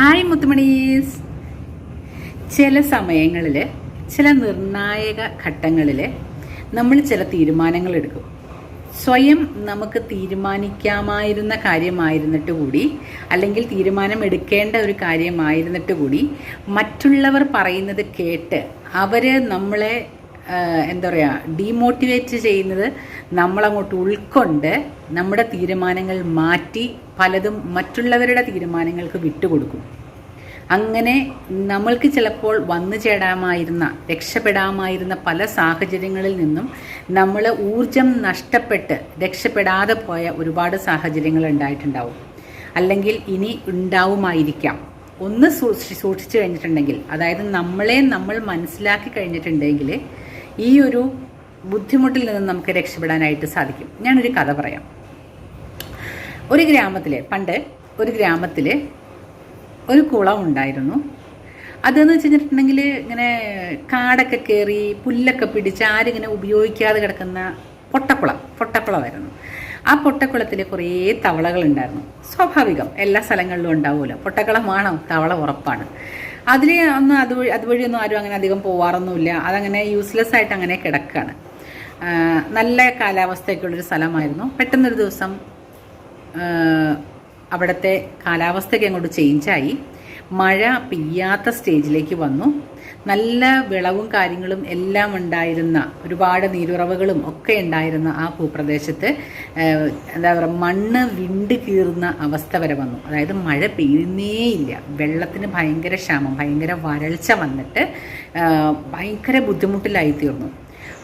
Hi മുത്തുമണീസ് ചില സമയങ്ങളിൽ ചില നിർണായക ഘട്ടങ്ങളിൽ നമ്മൾ ചില തീരുമാനങ്ങൾ എടുക്കും. സ്വയം നമുക്ക് തീരുമാനിക്കാമായിരുന്ന കാര്യമായിരുന്നിട്ട് കൂടി അല്ലെങ്കിൽ തീരുമാനം എടുക്കേണ്ട ഒരു കാര്യമായിരുന്നിട്ട് കൂടി മറ്റുള്ളവർ പറയുന്നത് കേട്ട് അവർ നമ്മളെ എന്താ പറയുക ഡീമോട്ടിവേറ്റ് ചെയ്യുന്നത് നമ്മളങ്ങോട്ട് ഉൾക്കൊണ്ട് നമ്മുടെ തീരുമാനങ്ങൾ മാറ്റി പലതും മറ്റുള്ളവരുടെ തീരുമാനങ്ങൾക്ക് വിട്ടുകൊടുക്കും. അങ്ങനെ നമ്മൾക്ക് ചിലപ്പോൾ വന്നു ചേടാമായിരുന്ന രക്ഷപ്പെടാമായിരുന്ന പല സാഹചര്യങ്ങളിൽ നിന്നും നമ്മൾ ഊർജം നഷ്ടപ്പെട്ട് രക്ഷപ്പെടാതെ പോയ ഒരുപാട് സാഹചര്യങ്ങൾ ഉണ്ടായിട്ടുണ്ടാവും. അല്ലെങ്കിൽ ഇനി ഉണ്ടാവുമായിരിക്കാം. ഒന്ന് സൂക്ഷി സൂക്ഷിച്ചു കഴിഞ്ഞിട്ടുണ്ടെങ്കിൽ അതായത് നമ്മളെ നമ്മൾ മനസ്സിലാക്കി കഴിഞ്ഞിട്ടുണ്ടെങ്കിൽ ഈ ഒരു ബുദ്ധിമുട്ടിൽ നിന്ന് നമുക്ക് രക്ഷപ്പെടാനായിട്ട് സാധിക്കും. ഞാനൊരു കഥ പറയാം. ഒരു ഗ്രാമത്തിലെ പണ്ട് ഒരു ഗ്രാമത്തിൽ ഒരു കുളം ഉണ്ടായിരുന്നു. അതെന്ന് വെച്ച് കഴിഞ്ഞിട്ടുണ്ടെങ്കിൽ ഇങ്ങനെ കാടൊക്കെ കയറി പുല്ലൊക്കെ പിടിച്ച് ആരിങ്ങനെ ഉപയോഗിക്കാതെ കിടക്കുന്ന പൊട്ടക്കുളം പൊട്ടക്കുളമായിരുന്നു. ആ പൊട്ടക്കുളത്തിൽ കുറേ തവളകൾ ഉണ്ടായിരുന്നു. സ്വാഭാവികം എല്ലാ സ്ഥലങ്ങളിലും ഉണ്ടാവുമല്ലോ. പൊട്ടക്കുളമാണോ? തവള ഉറപ്പാണ്. അതിൽ ഒന്നും അതുവഴി ഒന്നും ആരും അങ്ങനെ അധികം പോവാറൊന്നുമില്ല. അതങ്ങനെ യൂസ്ലെസ് ആയിട്ട് അങ്ങനെ കിടക്കുകയാണ് നല്ല കാലാവസ്ഥയൊക്കെയുള്ളൊരു സ്ഥലമായിരുന്നു. പെട്ടെന്നൊരു ദിവസം അവിടുത്തെ കാലാവസ്ഥയ്ക്ക് അങ്ങോട്ട് ചേഞ്ചായി മഴ പെയ്യാത്ത സ്റ്റേജിലേക്ക് വന്നു. നല്ല വിളവും കാര്യങ്ങളും എല്ലാം ഉണ്ടായിരുന്ന ഒരുപാട് നീരുറവുകളും ഒക്കെ ഉണ്ടായിരുന്ന ആ ഭൂപ്രദേശത്ത് എന്താ പറയുക മണ്ണ് വിണ്ട് കീറുന്ന അവസ്ഥ വരെ വന്നു. അതായത് മഴ പെയ്യുന്നേയില്ല വെള്ളത്തിന് ഭയങ്കര ക്ഷാമം ഭയങ്കര വരൾച്ച വന്നിട്ട് ഭയങ്കര ബുദ്ധിമുട്ടിലായി തീർന്നു.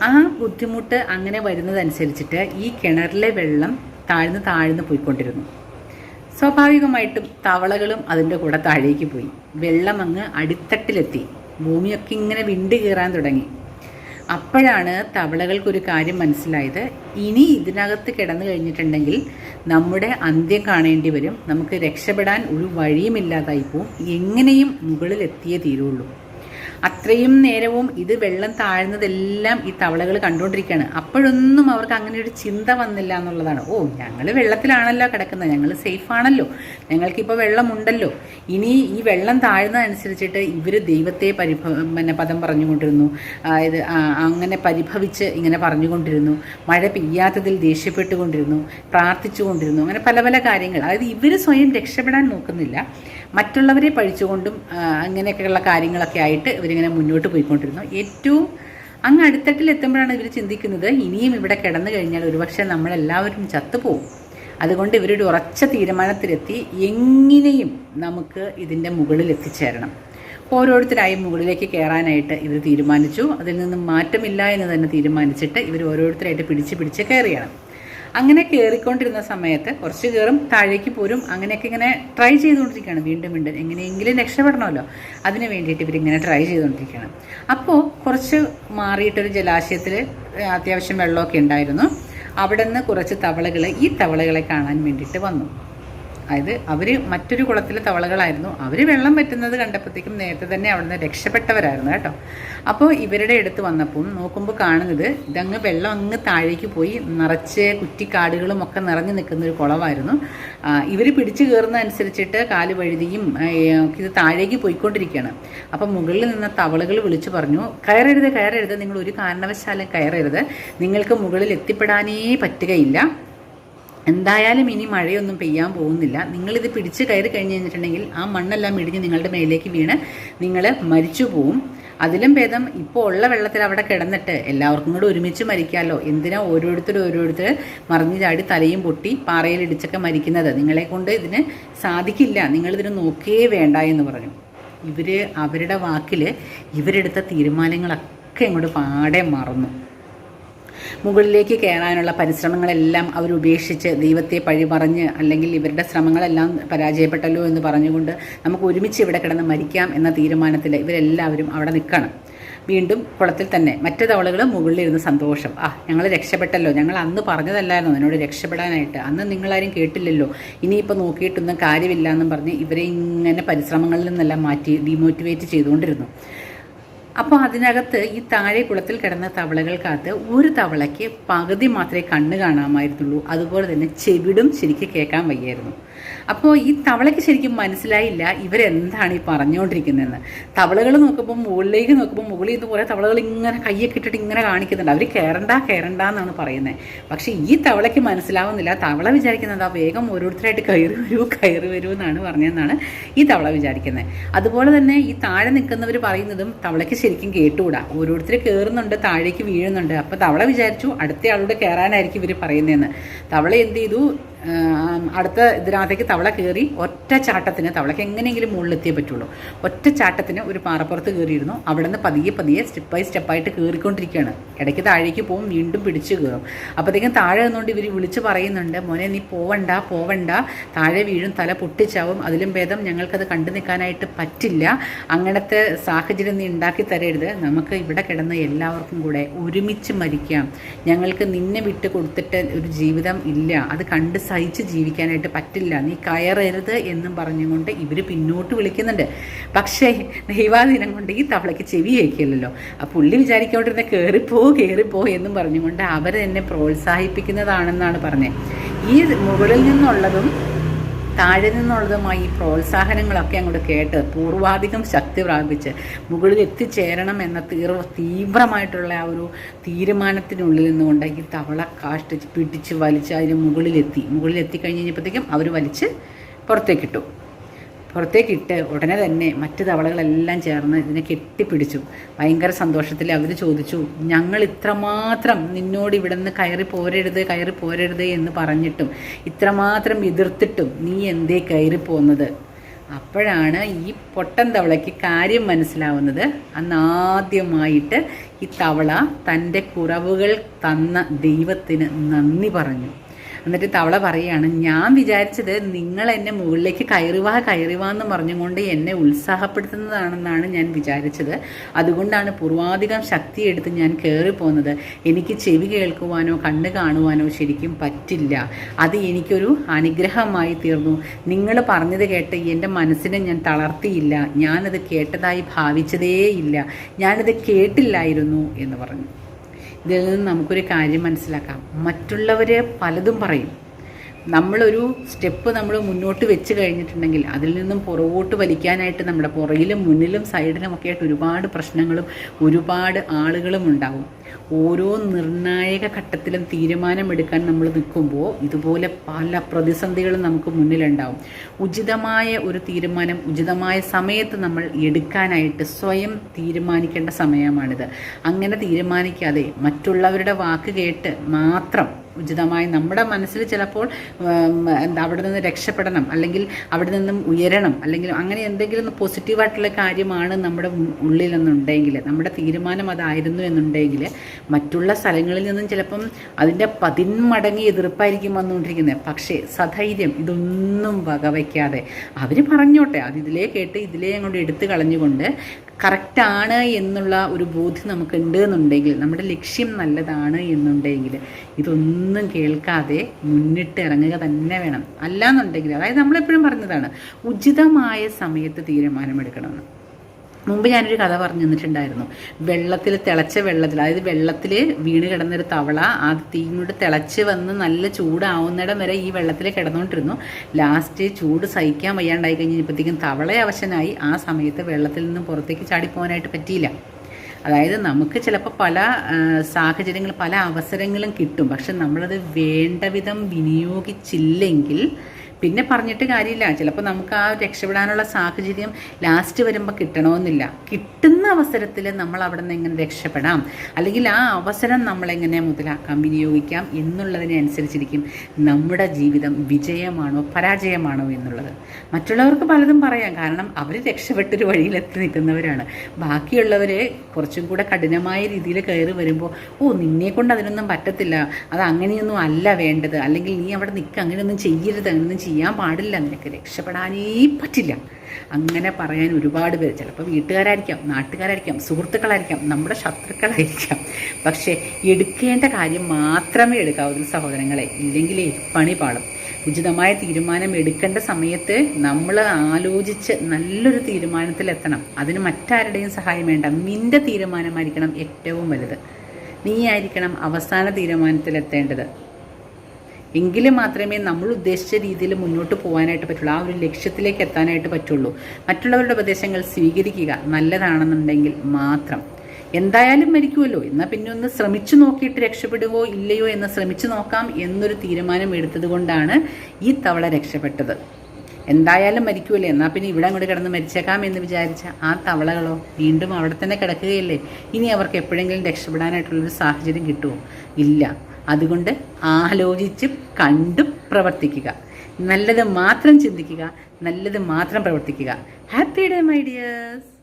ആ ബുദ്ധിമുട്ട് അങ്ങനെ വരുന്നതനുസരിച്ചിട്ട് ഈ കിണറിലെ വെള്ളം താഴ്ന്ന് താഴ്ന്ന് പോയിക്കൊണ്ടിരുന്നു. സ്വാഭാവികമായിട്ടും തവളകളും അതിന്റെ കൂടെ താഴേക്ക് പോയി. വെള്ളം അങ്ങ് അടിത്തട്ടിലെത്തി. ഭൂമിയൊക്കെ ഇങ്ങനെ വിണ്ട് കീറാൻ തുടങ്ങി. അപ്പോഴാണ് തവളകൾക്കൊരു കാര്യം മനസ്സിലായത്. ഇനി ഇതിനകത്ത് കിടന്നു കഴിഞ്ഞിട്ടുണ്ടെങ്കിൽ നമ്മുടെ അന്ത്യം കാണേണ്ടി വരും. നമുക്ക് രക്ഷപ്പെടാൻ ഒരു വഴിയുമില്ലാതായി പോവും. എങ്ങനെയും മുകളിലെത്തിയേ തീരുള്ളൂ. അത്രയും നേരവും ഇത് വെള്ളം താഴ്ന്നതെല്ലാം ഈ തവളകൾ കണ്ടുകൊണ്ടിരിക്കുകയാണ്. അപ്പോഴൊന്നും അവർക്ക് അങ്ങനെ ഒരു ചിന്ത വന്നില്ല എന്നുള്ളതാണ്. ഓ ഞങ്ങൾ വെള്ളത്തിലാണല്ലോ കിടക്കുന്നത്. ഞങ്ങൾ സേഫ് ആണല്ലോ. ഞങ്ങൾക്കിപ്പോൾ വെള്ളമുണ്ടല്ലോ. ഇനി ഈ വെള്ളം താഴ്ന്നതനുസരിച്ചിട്ട് ഇവർ ദൈവത്തെ പരിഭ പദം പറഞ്ഞുകൊണ്ടിരുന്നു. അതായത് അങ്ങനെ പരിഭവിച്ച് ഇങ്ങനെ പറഞ്ഞുകൊണ്ടിരുന്നു. മഴ പെയ്യാത്തതിൽ ദേഷ്യപ്പെട്ടുകൊണ്ടിരുന്നു. പ്രാർത്ഥിച്ചുകൊണ്ടിരുന്നു. അങ്ങനെ പല പല കാര്യങ്ങൾ. അതായത് ഇവർ സ്വയം രക്ഷപ്പെടാൻ നോക്കുന്നില്ല. മറ്റുള്ളവരെ പഴിച്ചുകൊണ്ടും അങ്ങനെയൊക്കെയുള്ള കാര്യങ്ങളൊക്കെ ആയിട്ട് ഇവരിങ്ങനെ മുന്നോട്ട് പോയിക്കൊണ്ടിരുന്നു. ഏറ്റവും അങ്ങ് അടിത്തട്ടിൽ എത്തുമ്പോഴാണ് ഇവർ ചിന്തിക്കുന്നത് ഇനിയും ഇവിടെ കിടന്നു കഴിഞ്ഞാൽ ഒരുപക്ഷെ നമ്മളെല്ലാവരും ചത്തുപോകും. അതുകൊണ്ട് ഇവരൊരു ഉറച്ച തീരുമാനത്തിലെത്തി എങ്ങനെയും നമുക്ക് ഇതിന്റെ മുകളിൽ എത്തിച്ചേരണം. ഓരോരുത്തരായി മുകളിലേക്ക് കയറാനായിട്ട് ഇവർ തീരുമാനിച്ചു. അതിൽ നിന്നും മാറ്റമില്ല എന്ന് തന്നെ തീരുമാനിച്ചിട്ട് ഇവർ ഓരോരുത്തരായിട്ട് പിടിച്ച് പിടിച്ച് കയറിയാണ്. അങ്ങനെ കയറിക്കൊണ്ടിരുന്ന സമയത്ത് കുറച്ച് കയറും താഴേക്ക് പോരും അങ്ങനെയൊക്കെ ഇങ്ങനെ ട്രൈ ചെയ്തുകൊണ്ടിരിക്കുകയാണ് വീണ്ടും വീണ്ടും. എങ്ങനെയെങ്കിലും രക്ഷപ്പെടണമല്ലോ. അതിന് വേണ്ടിയിട്ട് ഇവരിങ്ങനെ ട്രൈ ചെയ്തുകൊണ്ടിരിക്കുകയാണ്. അപ്പോൾ കുറച്ച് മാറിയിട്ടൊരു ജലാശയത്തിൽ അത്യാവശ്യം വെള്ളമൊക്കെ ഉണ്ടായിരുന്നു. അവിടെ നിന്ന് കുറച്ച് തവളകൾ ഈ തവളകളെ കാണാൻ വേണ്ടിയിട്ട് വന്നു. അതായത് അവർ മറ്റൊരു കുളത്തിലെ തവളകളായിരുന്നു. അവർ വെള്ളം പറ്റുന്നത് കണ്ടപ്പോഴത്തേക്കും നേരത്തെ തന്നെ അവിടുന്ന് രക്ഷപ്പെട്ടവരായിരുന്നു കേട്ടോ. അപ്പോൾ ഇവരുടെ അടുത്ത് വന്നപ്പോൾ നോക്കുമ്പോൾ കാണുന്നത് ഇതങ്ങ് വെള്ളം അങ്ങ് താഴേക്ക് പോയി നിറച്ച് കുറ്റിക്കാടുകളും ഒക്കെ നിറഞ്ഞു നിൽക്കുന്ന ഒരു കുളമായിരുന്നു. ഇവർ പിടിച്ചു കയറുന്നതനുസരിച്ചിട്ട് കാൽ വഴുതിയും ഇത് താഴേക്ക് പോയിക്കൊണ്ടിരിക്കുകയാണ്. അപ്പം മുകളിൽ നിന്ന് തവളകൾ വിളിച്ചു പറഞ്ഞു കയറരുത് കയറരുത് നിങ്ങൾ ഒരു കാരണവശാലും കയറരുത്. നിങ്ങൾക്ക് മുകളിൽ എത്തിപ്പെടാനേ പറ്റുകയില്ല. എന്തായാലും ഇനി മഴയൊന്നും പെയ്യാൻ പോകുന്നില്ല. നിങ്ങളിത് പിടിച്ച് കയറി കഴിഞ്ഞ് കഴിഞ്ഞിട്ടുണ്ടെങ്കിൽ ആ മണ്ണെല്ലാം ഇടിഞ്ഞ് നിങ്ങളുടെ മേലേക്ക് വീണ് നിങ്ങൾ മരിച്ചു പോവും. അതിലും ഭേദം ഇപ്പോൾ ഉള്ള വെള്ളത്തിൽ അവിടെ കിടന്നിട്ട് എല്ലാവർക്കും കൂടെ ഒരുമിച്ച് മരിക്കാമല്ലോ എന്തിനാ ഓരോരുത്തർ ഓരോരുത്തർ മറിഞ്ഞു ചാടി തലയും പൊട്ടി പാറയിൽ ഇടിച്ചൊക്കെ മരിക്കുന്നത്? നിങ്ങളെ കൊണ്ട് ഇതിന് സാധിക്കില്ല. നിങ്ങളിതിന് നോക്കേ വേണ്ട എന്ന് പറഞ്ഞു. ഇവർ അവരുടെ വാക്കിൽ ഇവരെടുത്ത തീരുമാനങ്ങളൊക്കെ ഇങ്ങോട്ട് പാടെ മറന്നു. മുകളിലേക്ക് കയറാനുള്ള പരിശ്രമങ്ങളെല്ലാം അവർ ഉപേക്ഷിച്ച് ദൈവത്തെ പഴി പറഞ്ഞ് അല്ലെങ്കിൽ ഇവരുടെ ശ്രമങ്ങളെല്ലാം പരാജയപ്പെട്ടല്ലോ എന്ന് പറഞ്ഞുകൊണ്ട് നമുക്ക് ഒരുമിച്ച് ഇവിടെ കിടന്ന് മരിക്കാം എന്ന തീരുമാനത്തിൽ ഇവരെല്ലാവരും അവിടെ നിൽക്കണം. വീണ്ടും കുളത്തിൽ തന്നെ മറ്റു തവളകൾ മുകളിലിരുന്ന് സന്തോഷം. ആ ഞങ്ങൾ രക്ഷപ്പെട്ടല്ലോ. ഞങ്ങൾ അന്ന് പറഞ്ഞതല്ലായിരുന്നു എന്നോട് രക്ഷപ്പെടാനായിട്ട്. അന്ന് നിങ്ങളാരും കേട്ടില്ലല്ലോ. ഇനിയിപ്പോൾ നോക്കിയിട്ടൊന്നും കാര്യമില്ല എന്നും പറഞ്ഞ് ഇവരെ ഇങ്ങനെ പരിശ്രമങ്ങളിൽ നിന്നെല്ലാം മാറ്റി ഡിമോട്ടിവേറ്റ് ചെയ്തുകൊണ്ടിരുന്നു. അപ്പോൾ അതിനകത്ത് ഈ താഴെ കുളത്തിൽ കിടന്ന തവളകൾക്കകത്ത് ഒരു തവളയ്ക്ക് പകുതി മാത്രമേ കണ്ണ് കാണാമായിരുന്നുള്ളൂ. അതുപോലെ തന്നെ ചെവിടും ശരിക്ക് കേൾക്കാൻ വയ്യായിരുന്നു. അപ്പോൾ ഈ തവളയ്ക്ക് ശരിക്കും മനസ്സിലായില്ല ഇവരെന്താണ് ഈ പറഞ്ഞുകൊണ്ടിരിക്കുന്നതെന്ന് തവളകൾ നോക്കുമ്പോൾ മുകളിലേക്ക് നോക്കുമ്പോൾ മുകളിൽ നിന്ന് കുറേ തവളകൾ ഇങ്ങനെ കയ്യൊക്കെ ഇട്ടിട്ട് ഇങ്ങനെ കാണിക്കുന്നുണ്ട്. അവർ കയറണ്ട കയറണ്ട എന്നാണ് പറയുന്നത് പക്ഷേ ഈ തവളയ്ക്ക് മനസ്സിലാവുന്നില്ല. തവള വിചാരിക്കുന്നത് ആ വേഗം ഓരോരുത്തരായിട്ട് കയറി വരൂ കയറി വരൂ എന്നാണ് പറഞ്ഞതെന്നാണ് ഈ തവള വിചാരിക്കുന്നത് അതുപോലെ തന്നെ ഈ താഴെ നിൽക്കുന്നവർ പറയുന്നതും തവളയ്ക്ക് ശരിക്കും കേട്ടുകൂടാ. ഓരോരുത്തർ കയറുന്നുണ്ട് താഴേക്ക് വീഴുന്നുണ്ട്. അപ്പോൾ തവള വിചാരിച്ചു അടുത്ത ആളോട് കയറാനായിരിക്കും ഇവർ പറയുന്നതെന്ന്. തവള എന്ത് ചെയ്തു? അടുത്ത ഇതിനകത്തേക്ക് തവള കയറി ഒറ്റ ചാട്ടത്തിന് തവളയ്ക്ക് എങ്ങനെയെങ്കിലും മുകളിലെത്തിയേ പറ്റുള്ളൂ. ഒറ്റ ചാട്ടത്തിന് ഒരു പാറപ്പുറത്ത് കയറിയിരുന്നു അവിടെ നിന്ന് പതിയെ പതിയെ സ്റ്റെപ്പ് ബൈ സ്റ്റെപ്പായിട്ട് കയറിക്കൊണ്ടിരിക്കുകയാണ് ഇടയ്ക്ക് താഴേക്ക് പോകും വീണ്ടും പിടിച്ച് കയറും അപ്പോഴത്തേക്കും താഴെ നിന്നുകൊണ്ട് ഇവർ വിളിച്ച് പറയുന്നുണ്ട് മോനെ നീ പോവണ്ട പോവണ്ട. താഴെ വീഴും തല പൊട്ടിച്ചാവും. അതിലും ഭേദം ഞങ്ങൾക്കത് കണ്ടു നിൽക്കാനായിട്ട് പറ്റില്ല. അങ്ങനത്തെ സാഹചര്യം നീ ഉണ്ടാക്കി തരരുത്. നമുക്ക് ഇവിടെ കിടന്ന എല്ലാവർക്കും കൂടെ ഒരുമിച്ച് മരിക്കാം. ഞങ്ങൾക്ക് നിന്നെ വിട്ട് കൊടുത്തിട്ട് ഒരു ജീവിതം ഇല്ല. അത് കണ്ട് സഹിച്ച് ജീവിക്കാനായിട്ട് പറ്റില്ല. നീ കയറരുത് എന്നും പറഞ്ഞുകൊണ്ട് ഇവർ പിന്നോട്ട് വിളിക്കുന്നുണ്ട്. പക്ഷേ ദൈവാദിനം കൊണ്ട് ഈ തവളയ്ക്ക് ചെവി കേൾക്കില്ലല്ലോ. ആ പുള്ളി വിചാരിക്കൊണ്ടിരുന്ന കയറിപ്പോ കയറിപ്പോ എന്നും പറഞ്ഞുകൊണ്ട് അവർ എന്നെ പ്രോത്സാഹിപ്പിക്കുന്നതാണെന്നാണ് പറഞ്ഞത് ഈ മുകളിൽ നിന്നുള്ളതും താഴെ നിന്നുള്ളതുമായി ഈ പ്രോത്സാഹനങ്ങളൊക്കെ അങ്ങോട്ട് കേട്ട് പൂർവാധികം ശക്തി പ്രാപിച്ച് മുകളിൽ എത്തിച്ചേരണം എന്ന തീവ്ര തീവ്രമായിട്ടുള്ള ആ ഒരു തീരുമാനത്തിനുള്ളിൽ നിന്നുകൊണ്ട് ഈ തവള കാഷ്ടിച്ച് പിടിച്ച് വലിച്ച് അതിന് മുകളിലെത്തി. മുകളിലെത്തി കഴിഞ്ഞ് കഴിഞ്ഞപ്പോഴത്തേക്കും അവർ വലിച്ച് പുറത്തേക്കിട്ടു. പുറത്തേക്കിട്ട് ഉടനെ തന്നെ മറ്റ് തവളകളെല്ലാം ചേർന്ന് ഇതിനെ കെട്ടിപ്പിടിച്ചു. ഭയങ്കര സന്തോഷത്തിൽ അവർ ചോദിച്ചു ഞങ്ങൾ ഇത്രമാത്രം നിന്നോട് ഇവിടെ നിന്ന് കയറി പോരരുത് കയറി പോരരുത് എന്ന് പറഞ്ഞിട്ടും ഇത്രമാത്രം എതിർത്തിട്ടും നീ എന്തേ കയറി പോകുന്നത് അപ്പോഴാണ് ഈ പൊട്ടൻ തവളയ്ക്ക് കാര്യം മനസ്സിലാവുന്നത്. അന്ന് ആദ്യമായിട്ട് ഈ തവള തന്റെ കുറവുകൾ തന്ന ദൈവത്തിന് നന്ദി പറഞ്ഞു. എന്നിട്ട് തവള പറയാണ് ഞാൻ വിചാരിച്ചത് നിങ്ങൾ എന്നെ മുകളിലേക്ക് കയറുവാ കയറുവാ എന്ന് പറഞ്ഞുകൊണ്ട് എന്നെ ഉത്സാഹപ്പെടുത്തുന്നതാണെന്നാണ് ഞാൻ വിചാരിച്ചത്. അതുകൊണ്ടാണ് പൂർവാധികം ശക്തി എടുത്ത് ഞാൻ കയറി പോകുന്നത് എനിക്ക് ചെവി കേൾക്കുവാനോ കണ്ണ് കാണുവാനോ ശരിക്കും പറ്റില്ല. അത് എനിക്കൊരു അനുഗ്രഹമായി തീർന്നു. നിങ്ങൾ പറഞ്ഞത് കേട്ട് എന്റെ മനസ്സിനെ ഞാൻ തളർത്തിയില്ല. ഞാനത് കേട്ടതായി ഭാവിച്ചതേയില്ല. ഞാനത് കേട്ടില്ലായിരുന്നു എന്ന് പറഞ്ഞു. ഇതിൽ നിന്ന് നമുക്കൊരു കാര്യം മനസ്സിലാക്കാം. മറ്റുള്ളവർ പലതും പറയും. നമ്മളൊരു സ്റ്റെപ്പ് നമ്മൾ മുന്നോട്ട് വെച്ച് കഴിഞ്ഞിട്ടുണ്ടെങ്കിൽ അതിൽ നിന്നും പുറകോട്ട് വലിക്കാനായിട്ട് നമ്മുടെ പുറകിലും മുന്നിലും സൈഡിലും ഒക്കെ ആയിട്ട് ഒരുപാട് പ്രശ്നങ്ങളും ഒരുപാട് ആളുകളും ഉണ്ടാവും. ഓരോ നിർണായക ഘട്ടത്തിലും തീരുമാനമെടുക്കാൻ നമ്മൾ നിൽക്കുമ്പോൾ ഇതുപോലെ പല പ്രതിസന്ധികളും നമുക്ക് മുന്നിലുണ്ടാവും. ഉചിതമായ ഒരു തീരുമാനം ഉചിതമായ സമയത്ത് നമ്മൾ എടുക്കാനായിട്ട് സ്വയം തീരുമാനിക്കേണ്ട സമയമാണിത്. അങ്ങനെ തീരുമാനിക്കാതെ മറ്റുള്ളവരുടെ വാക്ക് കേട്ട് മാത്രം ഉചിതമായി നമ്മുടെ മനസ്സിൽ ചിലപ്പോൾ അവിടെ നിന്ന് രക്ഷപ്പെടണം അല്ലെങ്കിൽ അവിടെ നിന്നും ഉയരണം അല്ലെങ്കിൽ അങ്ങനെ എന്തെങ്കിലും പോസിറ്റീവായിട്ടുള്ള കാര്യമാണ് നമ്മുടെ ഉള്ളിലെന്നുണ്ടെങ്കിൽ നമ്മുടെ തീരുമാനം അതായിരുന്നു എന്നുണ്ടെങ്കിൽ മറ്റുള്ള സ്ഥലങ്ങളിൽ നിന്നും ചിലപ്പം അതിന്റെ പതിന്മടങ്ങി എതിർപ്പായിരിക്കും വന്നുകൊണ്ടിരിക്കുന്നത്. പക്ഷേ സധൈര്യം ഇതൊന്നും വകവയ്ക്കാതെ അവർ പറഞ്ഞോട്ടെ. അത് ഇതിലേ കേട്ട് ഇതിലേ അങ്ങോട്ട് എടുത്തു കളഞ്ഞുകൊണ്ട് കറക്റ്റാണ് എന്നുള്ള ഒരു ബോധ്യം നമുക്കുണ്ട് എന്നുണ്ടെങ്കിൽ നമ്മുടെ ലക്ഷ്യം നല്ലതാണ് എന്നുണ്ടെങ്കിൽ ഇതൊന്നും കേൾക്കാതെ മുന്നിട്ട് ഇറങ്ങുക തന്നെ വേണം. അല്ലാന്നുണ്ടെങ്കിൽ അതായത് നമ്മളെപ്പോഴും പറഞ്ഞതാണ് ഉചിതമായ സമയത്ത് തീരുമാനമെടുക്കണമെന്ന്. മുമ്പ് ഞാനൊരു കഥ പറഞ്ഞു തന്നിട്ടുണ്ടായിരുന്നു വെള്ളത്തിൽ തിളച്ച വെള്ളത്തിൽ അതായത് വെള്ളത്തിൽ വീണ് കിടന്നൊരു തവള ആ തീ കൊണ്ട് തിളച്ച് വന്ന് നല്ല ചൂടാവുന്നിടം വരെ ഈ വെള്ളത്തിൽ കിടന്നുകൊണ്ടിരുന്നു. ലാസ്റ്റ് ചൂട് സഹിക്കാൻ വയ്യാണ്ടായി കഴിഞ്ഞപ്പോഴത്തേക്കും തവള അവശനായി. ആ സമയത്ത് വെള്ളത്തിൽ നിന്നും പുറത്തേക്ക് ചാടിപ്പോകാനായിട്ട് പറ്റിയില്ല. അതായത് നമുക്ക് ചിലപ്പോൾ പല സാഹചര്യങ്ങൾ പല അവസരങ്ങളും കിട്ടും. പക്ഷെ നമ്മളത് വേണ്ട വിധം വിനിയോഗിച്ചില്ലെങ്കിൽ പിന്നെ പറഞ്ഞിട്ട് കാര്യമില്ല. ചിലപ്പോൾ നമുക്ക് ആ രക്ഷപ്പെടാനുള്ള സാഹചര്യം ലാസ്റ്റ് വരുമ്പോൾ കിട്ടണമെന്നില്ല കിട്ടുന്ന അവസരത്തിൽ നമ്മൾ അവിടെ നിന്ന് എങ്ങനെ രക്ഷപ്പെടാം? അല്ലെങ്കിൽ ആ അവസരം നമ്മളെങ്ങനെ മുതലാക്കാം വിനിയോഗിക്കാം എന്നുള്ളതിനനുസരിച്ചിരിക്കും നമ്മുടെ ജീവിതം വിജയമാണോ പരാജയമാണോ എന്നുള്ളത്. മറ്റുള്ളവർക്ക് പലതും പറയാം. കാരണം അവർ രക്ഷപ്പെട്ടൊരു വഴിയിലെത്തി നിൽക്കുന്നവരാണ്. ബാക്കിയുള്ളവരെ കുറച്ചും കൂടെ കഠിനമായ രീതിയിൽ കയറി വരുമ്പോൾ ഓ നിന്നെ കൊണ്ട് അതിനൊന്നും പറ്റത്തില്ല. അത് അങ്ങനെയൊന്നും അല്ല വേണ്ടത്. അല്ലെങ്കിൽ നീ അവിടെ നിൽക്കുക അങ്ങനെയൊന്നും ചെയ്യരുത്. അങ്ങനെയൊന്നും ചെയ്യാൻ പാടില്ല നിനക്ക് രക്ഷപ്പെടാനേ പറ്റില്ല. അങ്ങനെ പറയാൻ ഒരുപാട് പേര് ചിലപ്പോൾ വീട്ടുകാരായിരിക്കാം നാട്ടുകാരായിരിക്കാം സുഹൃത്തുക്കളായിരിക്കാം നമ്മുടെ ശത്രുക്കളായിരിക്കാം. പക്ഷേ എടുക്കേണ്ട കാര്യം മാത്രമേ എടുക്കാവൂ സഹോദരങ്ങളെ. ഇല്ലെങ്കിൽ പണി പാടും ഉചിതമായ തീരുമാനം എടുക്കേണ്ട സമയത്ത് നമ്മൾ ആലോചിച്ച് നല്ലൊരു തീരുമാനത്തിലെത്തണം. അതിന് മറ്റാരുടെയും സഹായം വേണ്ട. നിന്റെ തീരുമാനമായിരിക്കണം ഏറ്റവും വലുത്. നീ ആയിരിക്കണം അവസാന തീരുമാനത്തിലെത്തേണ്ടത്. എങ്കിലും മാത്രമേ നമ്മൾ ഉദ്ദേശിച്ച രീതിയിൽ മുന്നോട്ട് പോകാനായിട്ട് പറ്റുള്ളൂ. ആ ഒരു ലക്ഷ്യത്തിലേക്ക് എത്താനായിട്ട് പറ്റുള്ളൂ. മറ്റുള്ളവരുടെ ഉപദേശങ്ങൾ സ്വീകരിക്കുക നല്ലതാണെന്നുണ്ടെങ്കിൽ മാത്രം. എന്തായാലും മരിക്കുമല്ലോ എന്നാൽ പിന്നെ ഒന്ന് ശ്രമിച്ചു നോക്കിയിട്ട് രക്ഷപ്പെടുവോ ഇല്ലയോ എന്ന് ശ്രമിച്ചു നോക്കാം എന്നൊരു തീരുമാനം എടുത്തത് കൊണ്ടാണ് ഈ തവള രക്ഷപ്പെട്ടത്. എന്തായാലും മരിക്കുമല്ലേ എന്നാൽ പിന്നെ ഇവിടെ അങ്ങോട്ട് കിടന്ന് മരിച്ചേക്കാം എന്ന് വിചാരിച്ച ആ തവളകളോ വീണ്ടും അവിടെ തന്നെ കിടക്കുകയല്ലേ? ഇനി അവർക്ക് എപ്പോഴെങ്കിലും രക്ഷപ്പെടാനായിട്ടുള്ളൊരു സാഹചര്യം കിട്ടുമോ? ഇല്ല. അതുകൊണ്ട് ആലോചിച്ചും കണ്ടും പ്രവർത്തിക്കുക. നല്ലത് മാത്രം ചിന്തിക്കുക നല്ലത് മാത്രം പ്രവർത്തിക്കുക. Happy day my dears